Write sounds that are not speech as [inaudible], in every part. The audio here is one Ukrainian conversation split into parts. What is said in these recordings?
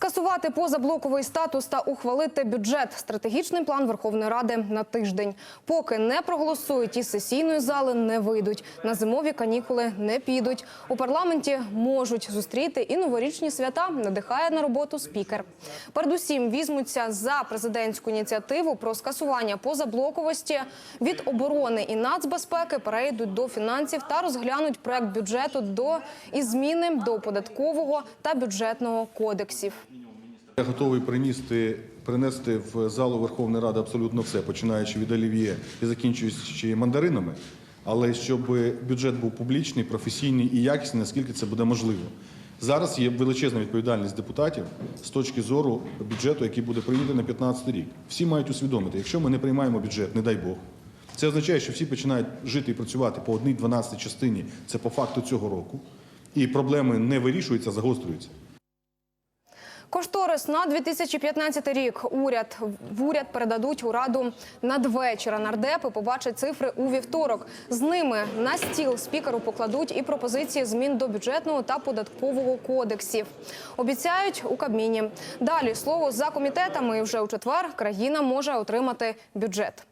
Скасувати позаблоковий статус та ухвалити бюджет. Стратегічний план Верховної Ради на тиждень. Поки не проголосують із сесійної зали, не вийдуть. На зимові канікули не підуть. У парламенті можуть зустріти і новорічні свята. Надихає на роботу спікер. Передусім візьмуться за президентську ініціативу про скасування позаблоковості від оборони і нацбезпеки. Перейдуть до фінансів та розглянуть проект бюджету до і зміни до податкового та бюджетного кодексів. Я готовий принести, принести в залу Верховної Ради абсолютно все, починаючи від олів'є і закінчуючи мандаринами, але щоб бюджет був публічний, професійний і якісний, наскільки це буде можливо. Зараз є величезна відповідальність депутатів з точки зору бюджету, який буде прийнятий на 2015 рік. Всі мають усвідомити, якщо ми не приймаємо бюджет, не дай Бог, це означає, що всі починають жити і працювати по одній 12 частині. Це по факту цього року. І проблеми не вирішуються, загострюються. Кошторис на 2015 рік уряд в уряд передадуть у раду надвечора. Нардепи побачать цифри у вівторок. З ними на стіл спікеру покладуть і пропозиції змін до бюджетного та податкового кодексів. Обіцяють у Кабміні. Далі слово за комітетами. Вже у четвер країна може отримати бюджет.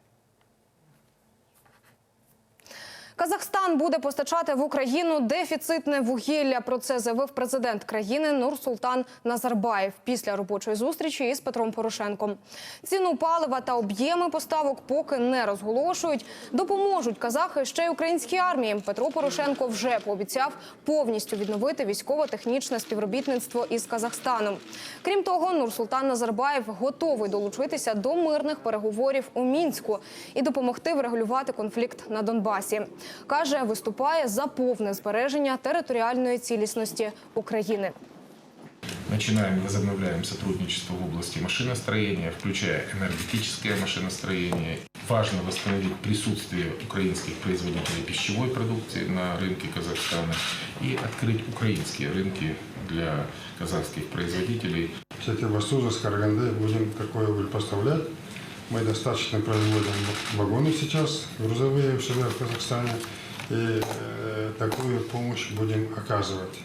Казахстан буде постачати в Україну дефіцитне вугілля. Про це заявив президент країни Нурсултан Назарбаєв після робочої зустрічі із Петром Порошенком. Ціну палива та об'єми поставок поки не розголошують. Допоможуть казахи ще й українській армії. Петро Порошенко вже пообіцяв повністю відновити військово-технічне співробітництво із Казахстаном. Крім того, Нурсултан Назарбаєв готовий долучитися до мирних переговорів у мінську і допомогти врегулювати конфлікт на Донбасі. Каже, виступає за повне збереження територіальної цілісності України. Начинаем, возобновляем сотрудничество в области машиностроения, включая энергетическое машиностроение. Важно восстановить присутствие украинских производителей пищевой продукции на рынке Казахстана и открыть украинские рынки для казахских производителей. С этого СУЗа, с Караганды будем такое уголь поставлять. Мы достаточно производим вагоны сейчас, грузовые у себя в Казахстане. И э, такую помощь будем оказывать.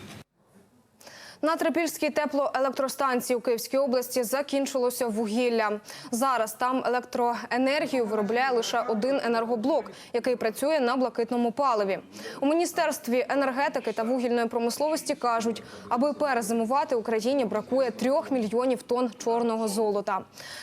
На Трипільській теплоелектростанції у Київській області закінчилося вугілля. Зараз там електроенергію виробляє лише один енергоблок, який працює на блакитному паливі. У міністерстві енергетики та вугільної промисловості кажуть, аби перезимувати Україні бракує трьох мільйонів тонн чорного золота.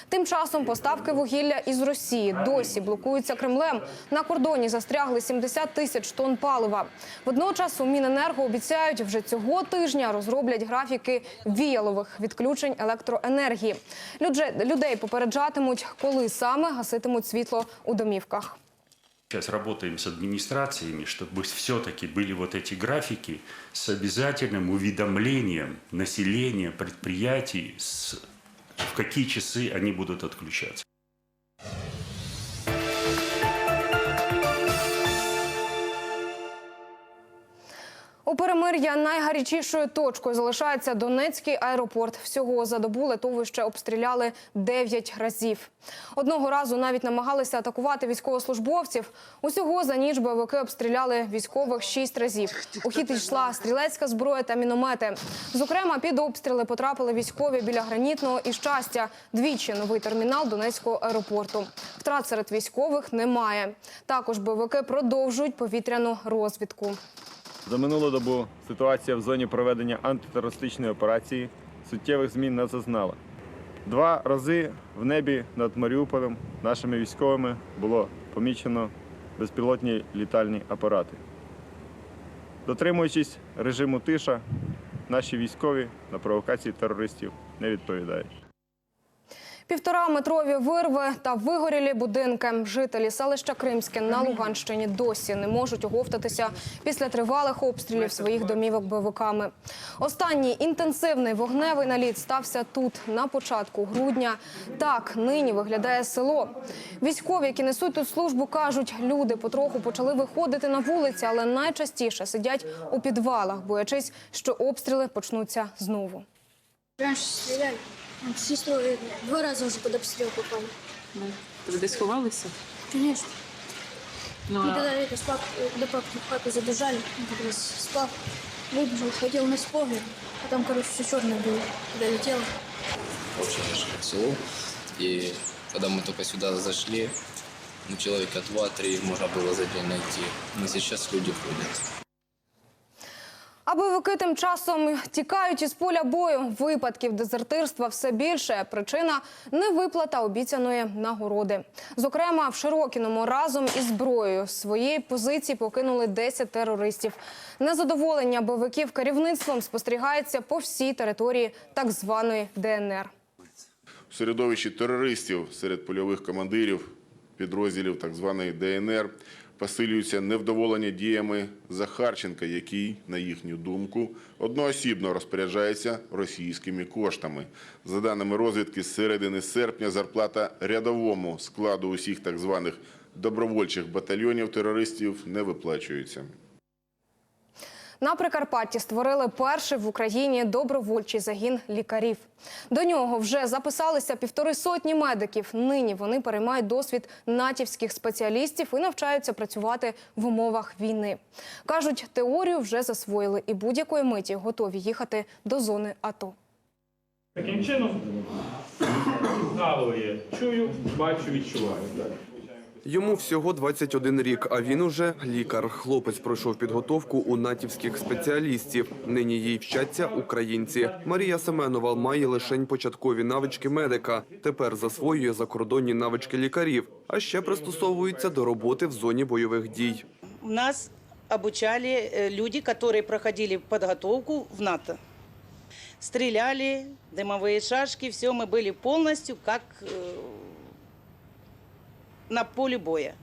Тим часом поставки вугілля із Росії досі блокуються Кремлем. На кордоні застрягли 70 тисяч тонн палива. Водночас у Міненерго обіцяють вже цього тижня розроблять графіки віялових відключень електроенергії. Людже- Людей попереджатимуть, коли саме гаситимуть світло у домівках. Сейчас работаем с администрациями, чтобы все-таки были вот эти графики с обязательным уведомлением населения, предприятий, с- в какие часы они будут отключаться. У перемир'я найгарячішою точкою залишається Донецький аеропорт. Всього за добу литовище обстріляли 9 разів. Одного разу навіть намагалися атакувати військовослужбовців. Усього за ніч бойовики обстріляли військових 6 разів. У хід йшла стрілецька зброя та міномети. Зокрема, під обстріли потрапили військові біля гранітного і щастя. Двічі новий термінал Донецького аеропорту. Втрат серед військових немає. Також бойовики продовжують повітряну розвідку. За минулу добу ситуація в зоні проведення антитерористичної операції суттєвих змін не зазнала. Два рази в небі над Маріуполем нашими військовими було помічено безпілотні літальні апарати. Дотримуючись режиму тиша, наші військові на провокації терористів не відповідають. Півтора метрові вирви та вигорілі будинки. Жителі селища Кримське на Луганщині досі не можуть оговтатися після тривалих обстрілів своїх домівок бойовиками. Останній інтенсивний вогневий наліт стався тут на початку грудня. Так нині виглядає село. Військові, які несуть тут службу, кажуть, люди потроху почали виходити на вулиці, але найчастіше сидять у підвалах, боячись, що обстріли почнуться знову. Стреляли. Вот с сестрой два раза уже под обстрел попали. Ви десь ховалися? Конечно. И когда это с пап- э, до папки в хату забежали, он как раз спал, выбежал, хотел на погреб, а там, короче, все черное было, когда летело. очень тяжелое село. И когда мы только сюда зашли, ну, человека два-три можно было за день найти. Но сейчас люди ходят. А бойовики тим часом тікають із поля бою. Випадків дезертирства все більше. Причина невиплата обіцяної нагороди. Зокрема, в Широкіному разом із зброєю свої позиції покинули 10 терористів. Незадоволення бойовиків керівництвом спостерігається по всій території так званої ДНР. В середовищі терористів серед польових командирів підрозділів так званої ДНР посилюється невдоволення діями Захарченка, який, на їхню думку, одноосібно розпоряджається російськими коштами. За даними розвідки, з середини серпня зарплата рядовому складу усіх так званих добровольчих батальйонів терористів не виплачується. На Прикарпатті створили перший в Україні добровольчий загін лікарів. До нього вже записалися півтори сотні медиків. Нині вони переймають досвід натівських спеціалістів і навчаються працювати в умовах війни. Кажуть, теорію вже засвоїли і будь-якої миті готові їхати до зони АТО. Таким чином, [clears throat] правило чую, бачу, відчуваю. Йому всього 21 рік, а він уже лікар. Хлопець пройшов підготовку у натівських спеціалістів. Нині їй вчаться українці. Марія Семенова має лишень початкові навички медика. Тепер засвоює закордонні навички лікарів, а ще пристосовується до роботи в зоні бойових дій. Нас обучали э, люди, которые проходили подготовку в НАТО. Стреляли, дымовые шашки, все, мы были полностью как э, на поле боя.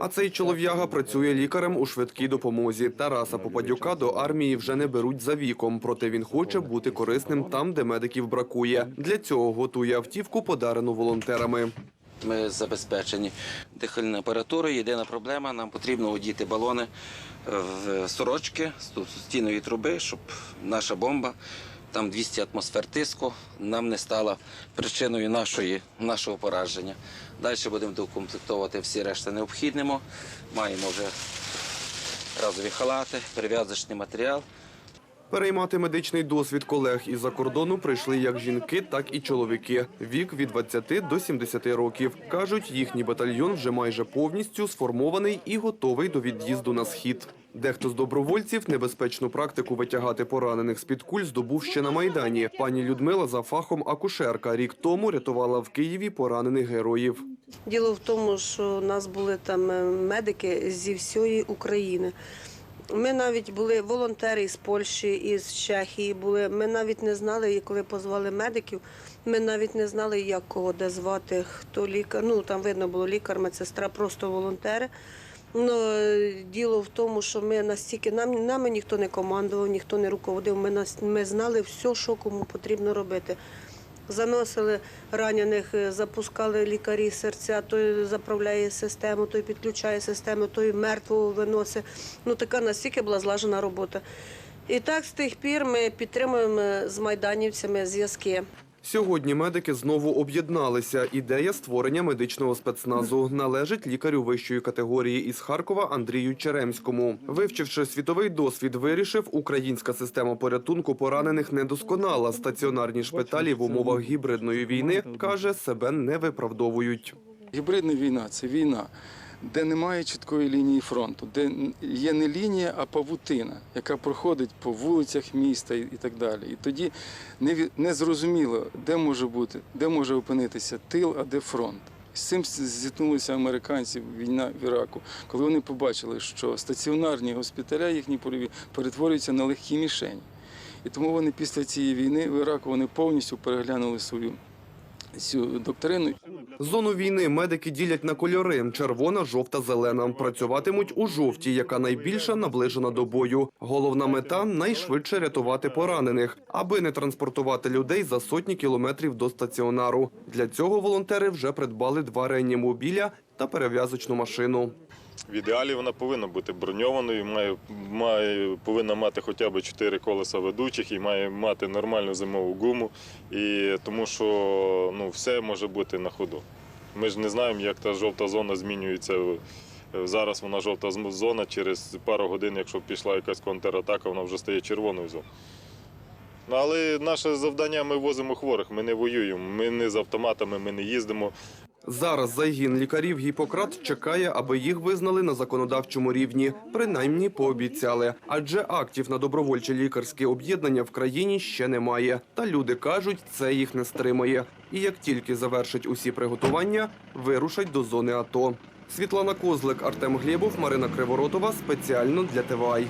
А цей чолов'яга працює лікарем у швидкій допомозі. Тараса Попадюка до армії вже не беруть за віком, проте він хоче бути корисним там, де медиків бракує. Для цього готує автівку, подарену волонтерами. Ми забезпечені дихальною апаратурою. Єдина проблема, нам потрібно одіти балони в сорочки з стіної труби, щоб наша бомба, там 200 атмосфер тиску, нам не стала причиною нашої, нашого пораження. Далі будемо докомплектовувати всі решта необхідними. Маємо вже разові халати, перев'язочний матеріал. Переймати медичний досвід колег із-за кордону прийшли як жінки, так і чоловіки. Вік від 20 до 70 років. Кажуть, їхній батальйон вже майже повністю сформований і готовий до від'їзду на схід. Дехто з добровольців небезпечну практику витягати поранених з-під куль здобув ще на Майдані. Пані Людмила за фахом акушерка рік тому рятувала в Києві поранених героїв. Діло в тому, що у нас були там е, медики зі всієї України. Ми навіть були волонтери із Польщі, із Чехії були. Ми навіть не знали, коли позвали медиків, ми навіть не знали, як кого де звати, хто лікар. Ну там видно було лікар, медсестра, просто волонтери. Ну, е, діло в тому, що ми настільки нам нами ніхто не командував, ніхто не руководив. Ми нас ми знали все, що кому потрібно робити. Заносили ранених, е, запускали лікарі серця, той заправляє систему, той підключає систему, той мертвого виносить. Ну така настільки була злажена робота. І так з тих пір ми підтримуємо з майданівцями зв'язки. Сьогодні медики знову об'єдналися. Ідея створення медичного спецназу належить лікарю вищої категорії із Харкова Андрію Черемському. Вивчивши світовий досвід, вирішив, українська система порятунку поранених недосконала. Стаціонарні шпиталі в умовах гібридної війни каже, себе не виправдовують. Гібридна війна це війна, де немає чіткої лінії фронту, де є не лінія, а павутина, яка проходить по вулицях міста і так далі. І тоді не, не зрозуміло, де може бути, де може опинитися тил, а де фронт. З цим зіткнулися американці війна в Іраку, коли вони побачили, що стаціонарні госпіталя їхні польові перетворюються на легкі мішені. І тому вони після цієї війни в Іраку вони повністю переглянули свою цю доктрину Зону війни медики ділять на кольори: червона, жовта, зелена. Працюватимуть у жовтій, яка найбільша наближена до бою. Головна мета найшвидше рятувати поранених, аби не транспортувати людей за сотні кілометрів до стаціонару. Для цього волонтери вже придбали два реанімобіля та перев'язочну машину. В ідеалі вона повинна бути броньованою, має, має, повинна мати хоча б 4 колеса ведучих і має мати нормальну зимову гуму, і, тому що ну, все може бути на ходу. Ми ж не знаємо, як та жовта зона змінюється Зараз вона жовта зона. Через пару годин, якщо пішла якась контратака, вона вже стає червоною зоною. Ну, Але наше завдання ми возимо хворих, ми не воюємо. Ми не з автоматами, ми не їздимо. Зараз загін лікарів Гіппократ чекає, аби їх визнали на законодавчому рівні. Принаймні пообіцяли. Адже актів на добровольче лікарське об'єднання в країні ще немає. Та люди кажуть, це їх не стримає. І як тільки завершать усі приготування, вирушать до зони АТО. Світлана Козлик, Артем Глєбов, Марина Криворотова спеціально для ТВАЙ.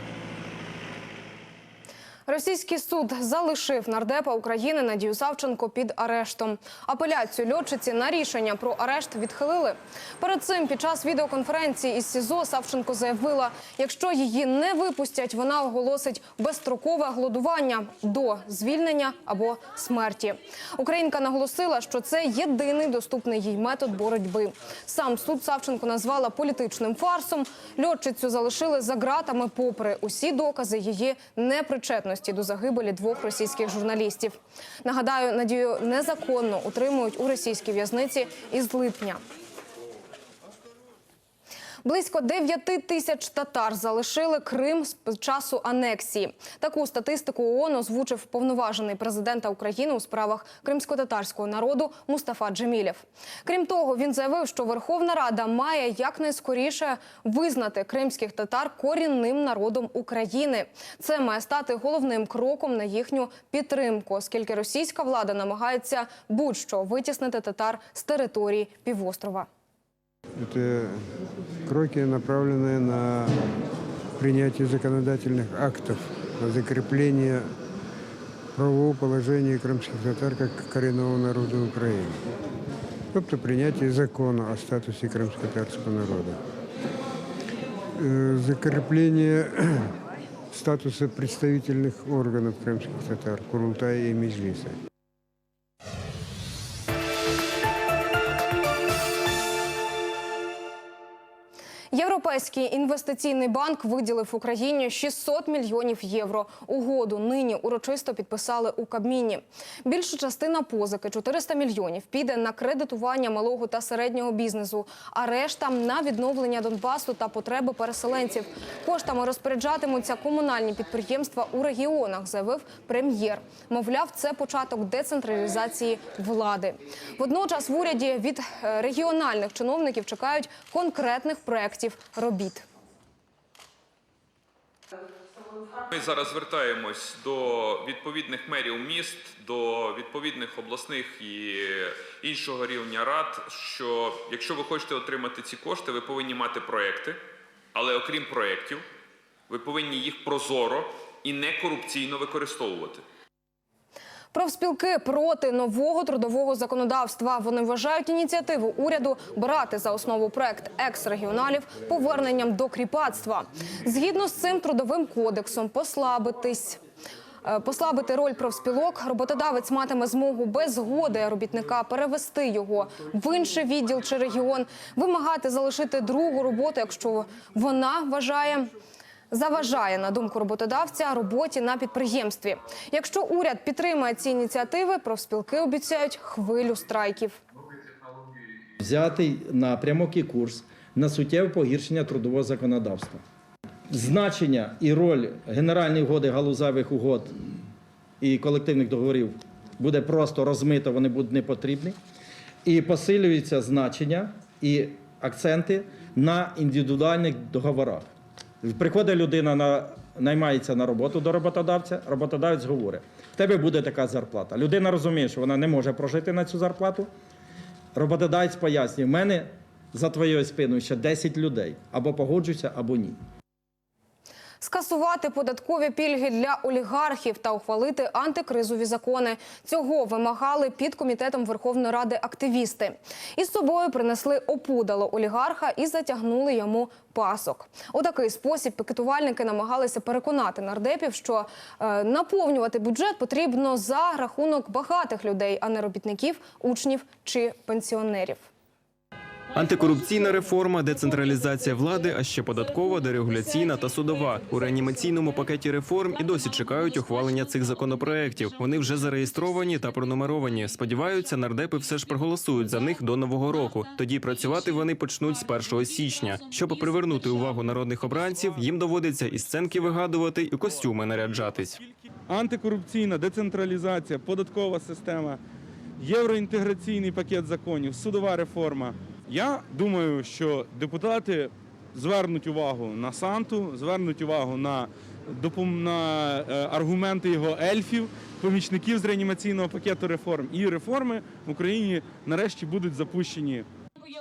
Російський суд залишив нардепа України Надію Савченко під арештом. Апеляцію льотчиці на рішення про арешт відхилили. Перед цим під час відеоконференції із СІЗО Савченко заявила, якщо її не випустять, вона оголосить безстрокове голодування до звільнення або смерті. Українка наголосила, що це єдиний доступний їй метод боротьби. Сам суд Савченко назвала політичним фарсом. Льотчицю залишили за ґратами, попри усі докази її непричетності до загибелі двох російських журналістів. Нагадаю, Надію незаконно утримують у російській в'язниці із липня. Близько 9 тисяч татар залишили Крим з часу анексії. Таку статистику ООН озвучив повноважений президента України у справах кримсько-татарського народу Мустафа Джемілєв. Крім того, він заявив, що Верховна Рада має якнайскоріше визнати кримських татар корінним народом України. Це має стати головним кроком на їхню підтримку, оскільки російська влада намагається будь-що витіснити татар з території півострова. Это кроки, направленные на принятие законодательных актов, на закрепление правового положения крымских татар как коренного народа Украины. Тобто принятие закона о статусе крымско-татарского народа. Э, Закрепление [clears throat] статуса представительных органов крымских татар, Курултая и Меджлиса. Європейський інвестиційний банк виділив Україні 600 мільйонів євро. Угоду нині урочисто підписали у Кабміні. Більша частина позики 400 мільйонів піде на кредитування малого та середнього бізнесу, а решта на відновлення Донбасу та потреби переселенців. Коштами розпоряджатимуться комунальні підприємства у регіонах, заявив прем'єр. Мовляв, це початок децентралізації влади. Водночас в уряді від е, регіональних чиновників чекають конкретних проєктів робіт. Ми зараз звертаємось до відповідних мерів міст, до відповідних обласних і іншого рівня рад. Що якщо ви хочете отримати ці кошти, ви повинні мати проекти, але окрім проєктів, ви повинні їх прозоро і не корупційно використовувати. Профспілки проти нового трудового законодавства. Вони вважають ініціативу уряду брати за основу проект екс-регіоналів поверненням до кріпацтва. Згідно з цим трудовим кодексом послабитись. е, Послабити роль профспілок роботодавець матиме змогу без згоди робітника перевести його в інший відділ чи регіон, вимагати залишити другу роботу, якщо вона вважає заважає, на думку роботодавця, роботі на підприємстві. Якщо уряд підтримає ці ініціативи, профспілки обіцяють хвилю страйків. взятий напрямок і курс на суттєве погіршення трудового законодавства. Значення і роль Генеральної угоди галузевих угод і колективних договорів буде просто розмито, вони будуть не потрібні. І посилюється значення і акценти на індивідуальних договорах. Приходить людина на наймається на роботу до роботодавця, роботодавець говорить: в тебе буде така зарплата. Людина розуміє, що вона не може прожити на цю зарплату. Роботодавець пояснює, в мене за твоєю спиною ще 10 людей. Або погоджуйся, або ні. Скасувати податкові пільги для олігархів та ухвалити антикризові закони. Цього вимагали під комітетом Верховної Ради активісти. Із собою принесли опудало олігарха і затягнули йому пасок. У такий спосіб пікетувальники намагалися переконати нардепів, що е, наповнювати бюджет потрібно за рахунок багатих людей, а не робітників, учнів чи пенсіонерів. Антикорупційна реформа, децентралізація влади, а ще податкова, дерегуляційна та судова. У реанімаційному пакеті реформ і досі чекають ухвалення цих законопроєктів. Вони вже зареєстровані та пронумеровані. Сподіваються, нардепи все ж проголосують за них до нового року. Тоді працювати вони почнуть з 1 січня. Щоб привернути увагу народних обранців, їм доводиться і сценки вигадувати, і костюми наряджатись. антикорупційна децентралізація, податкова система, євроінтеграційний пакет законів, судова реформа. Я думаю, що депутати звернуть увагу на Санту, звернуть увагу на, на е, аргументи його ельфів, помічників з реанімаційного пакету реформ. І реформи в Україні нарешті будуть запущені.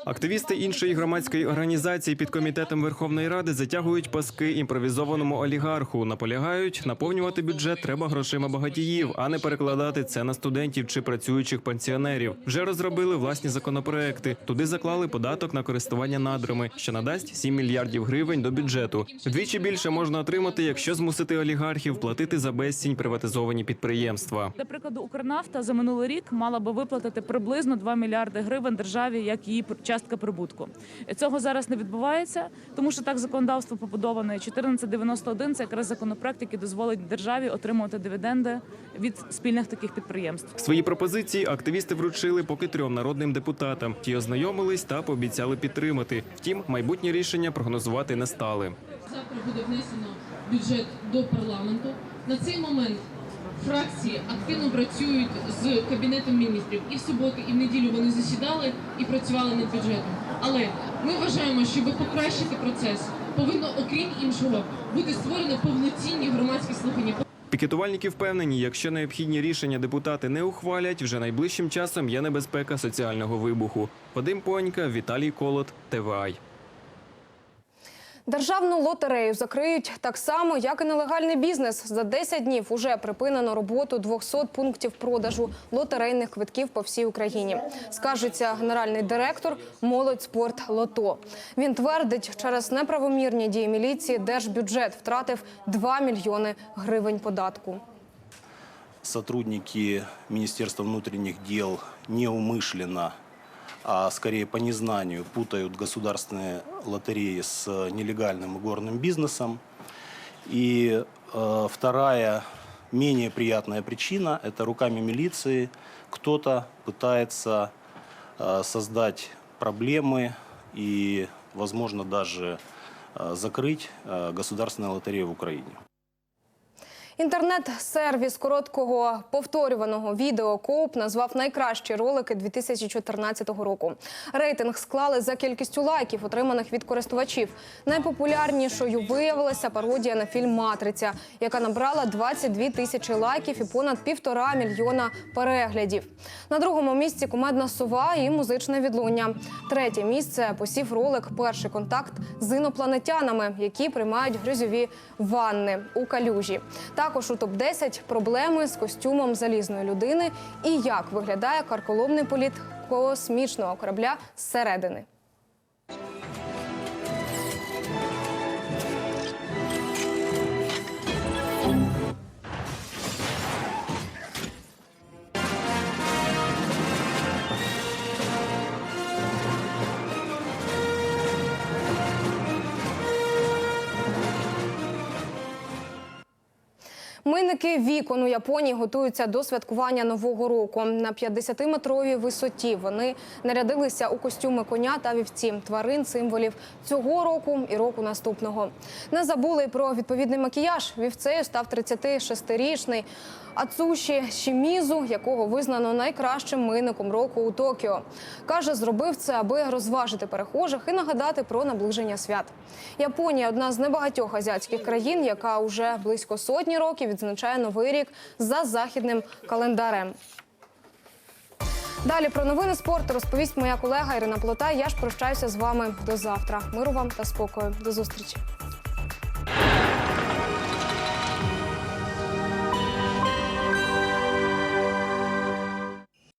Активісти іншої громадської організації під комітетом Верховної Ради затягують паски імпровізованому олігарху. Наполягають, наповнювати бюджет треба грошима багатіїв, а не перекладати це на студентів чи працюючих пенсіонерів. Вже розробили власні законопроекти. Туди заклали податок на користування надрами, що надасть 7 мільярдів гривень до бюджету. Вдвічі більше можна отримати, якщо змусити олігархів платити за безцінь приватизовані підприємства. До прикладу, Укрнафта за минулий рік мала би виплатити приблизно 2 мільярди гривень державі як її частка прибутку. Цього зараз не відбувається, тому що так законодавство побудоване. 1491 – це якраз законопроект, який дозволить державі отримувати дивіденди від спільних таких підприємств. Свої пропозиції активісти вручили поки трьом народним депутатам. Ті ознайомились та пообіцяли підтримати. Втім, майбутнє рішення прогнозувати не стали. Завтра буде внесено бюджет до парламенту. На цей момент фракції активно працюють з кабінетом міністрів і в суботу, і в неділю вони засідали і працювали над бюджетом. Але ми вважаємо, щоб покращити процес, повинно, окрім іншого, бути створено повноцінні громадські слухання. Пікетувальники впевнені, якщо необхідні рішення депутати не ухвалять, вже найближчим часом є небезпека соціального вибуху. Вадим Понька, Віталій Колот, ТВАЙ. Державну лотерею закриють так само, як і нелегальний бізнес. За 10 днів уже припинено роботу 200 пунктів продажу лотерейних квитків по всій Україні. Скажеться генеральний директор «Молодь спорт Лото». Він твердить, через неправомірні дії міліції держбюджет втратив 2 мільйони гривень податку. сотрудники Министерства внутренних дел неумышленно, а скорее по незнанию путают государственные лотереи с нелегальным игорным бизнесом. И э, вторая, менее приятная причина – это руками милиции кто-то пытается э, создать проблемы и, возможно, даже э, закрыть э, государственные лотереи в Украине. Інтернет-сервіс короткого повторюваного відео Коуп назвав найкращі ролики 2014 року. Рейтинг склали за кількістю лайків, отриманих від користувачів. Найпопулярнішою виявилася пародія на фільм Матриця, яка набрала 22 тисячі лайків і понад півтора мільйона переглядів. На другому місці комедна сова і музичне відлуння. Третє місце посів ролик Перший контакт з інопланетянами, які приймають грязьові ванни у калюжі. Також у топ 10 проблеми з костюмом залізної людини і як виглядає карколомний політ космічного корабля зсередини. Мийники вікон у Японії готуються до святкування нового року. На 50-метровій висоті вони нарядилися у костюми коня та вівці, тварин, символів цього року і року наступного. Не забули про відповідний макіяж. Вівцею став 36-річний Ацуші Шімізу, якого визнано найкращим мийником року у Токіо. Каже, зробив це, аби розважити перехожих і нагадати про наближення свят. Японія одна з небагатьох азіатських країн, яка уже близько сотні років відзначає новий рік за західним календарем. Далі про новини спорту розповість моя колега Ірина Плота. Я ж прощаюся з вами до завтра. Миру вам та спокою. До зустрічі.